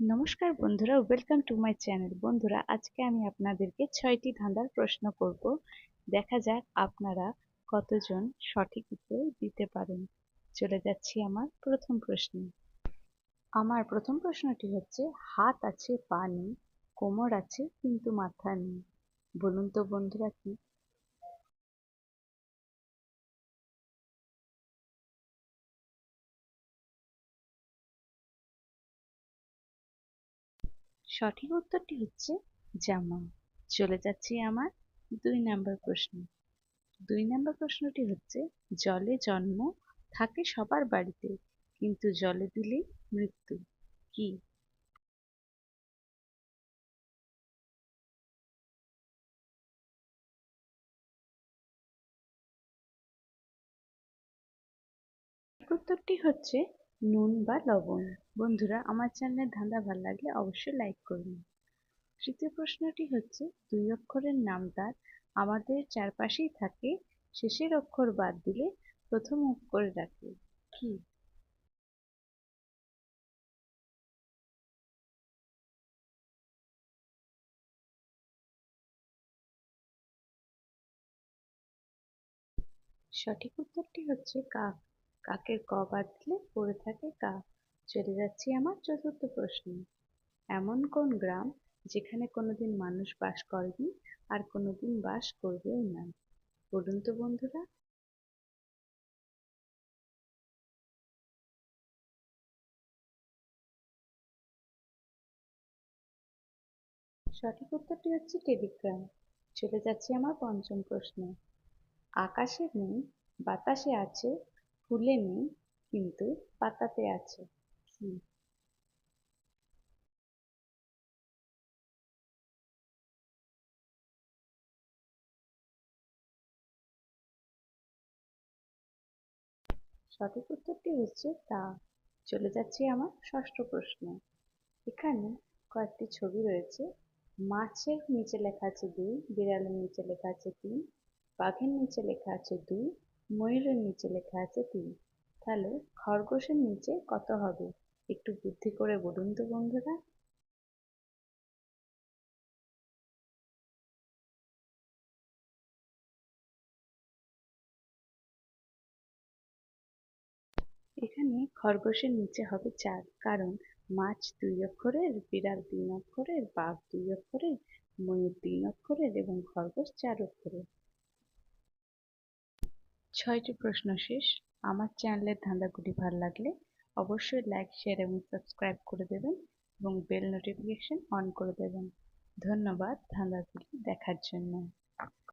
নমস্কার বন্ধুরা welcome to my channel বন্ধুরা, আজকে আমি আপনাদেরকে ছয়টি ধাঁধার প্রশ্ন করব। দেখা যাক আপনারা কতজন সঠিক উত্তর দিতে পারেন। চলে যাচ্ছি আমার প্রথম প্রশ্নে। আমার প্রথম প্রশ্নটি হচ্ছে, হাত আছে পা নেই, কোমর আছে কিন্তু মাথা নেই। বলুন তো বন্ধুরা কি সঠিক উত্তরটি হচ্ছে জামা। চলে যাচ্ছি আমার দুই নাম্বার প্রশ্ন। দুই নাম্বার প্রশ্নটি হচ্ছে, জলে জন্ম থাকে সবার বাড়িতে, কিন্তু জলে দিলেই মৃত্যু কি? উত্তরটি হচ্ছে নুন বা লবণ। বন্ধুরা, আমার চ্যানেলের ধাঁধা ভালো লাগলে অবশ্যই লাইক করবেন। তৃতীয় প্রশ্নটি হচ্ছে, দুই অক্ষরের নাম তার আমাদের চারপাশেই থাকে, শেষের অক্ষর বাদ দিলে প্রথম অক্ষরে রাখে কি? সঠিক উত্তরটি হচ্ছে কাক। কাকের ক বাদ দিলে পড়ে থাকে কা? চলে যাচ্ছি আমার চতুর্থ প্রশ্ন। এমন কোন গ্রাম যেখানে কোনোদিন মানুষ বাস করেনি আর কোনোদিন বাস করবেও না? বলুন তো বন্ধুরা। সঠিক উত্তরটি হচ্ছে টেলিগ্রাম। চলে যাচ্ছি আমার পঞ্চম প্রশ্ন। আকাশে নেই, বাতাসে আছে ফুলে নেই কিন্তু পাতাতে আছে। কি সঠিক উত্তরটি হচ্ছে তা। চলে যাচ্ছি আমার ষষ্ঠ প্রশ্ন। এখানে কয়েকটি ছবি রয়েছে। মাছের নিচে লেখা আছে দুই, বিড়ালের নিচে লেখা আছে তিন, বাঘের নিচে লেখা আছে দুই ময়ূরের নিচে লেখা আছে তিন। তাহলে খরগোশের নিচে কত হবে? একটু বুদ্ধি করে বলুন তো বন্ধুরা। এখানে খরগোশের নিচে হবে চার, কারণ মাছ দুই অক্ষরের, বিড়াল তিন অক্ষরের, বাঘ দুই অক্ষরের, ময়ূর তিন অক্ষরের এবং খরগোশ চার অক্ষরের। ছয়টি প্রশ্ন শেষ। আমার চ্যানেলের ধাঁধাগুলি ভালো লাগলে অবশ্যই লাইক শেয়ার এবং সাবস্ক্রাইব করে দেবেন এবং বেল নোটিফিকেশন অন করে দেবেন। ধন্যবাদ ধাঁধাগুলি দেখার জন্য।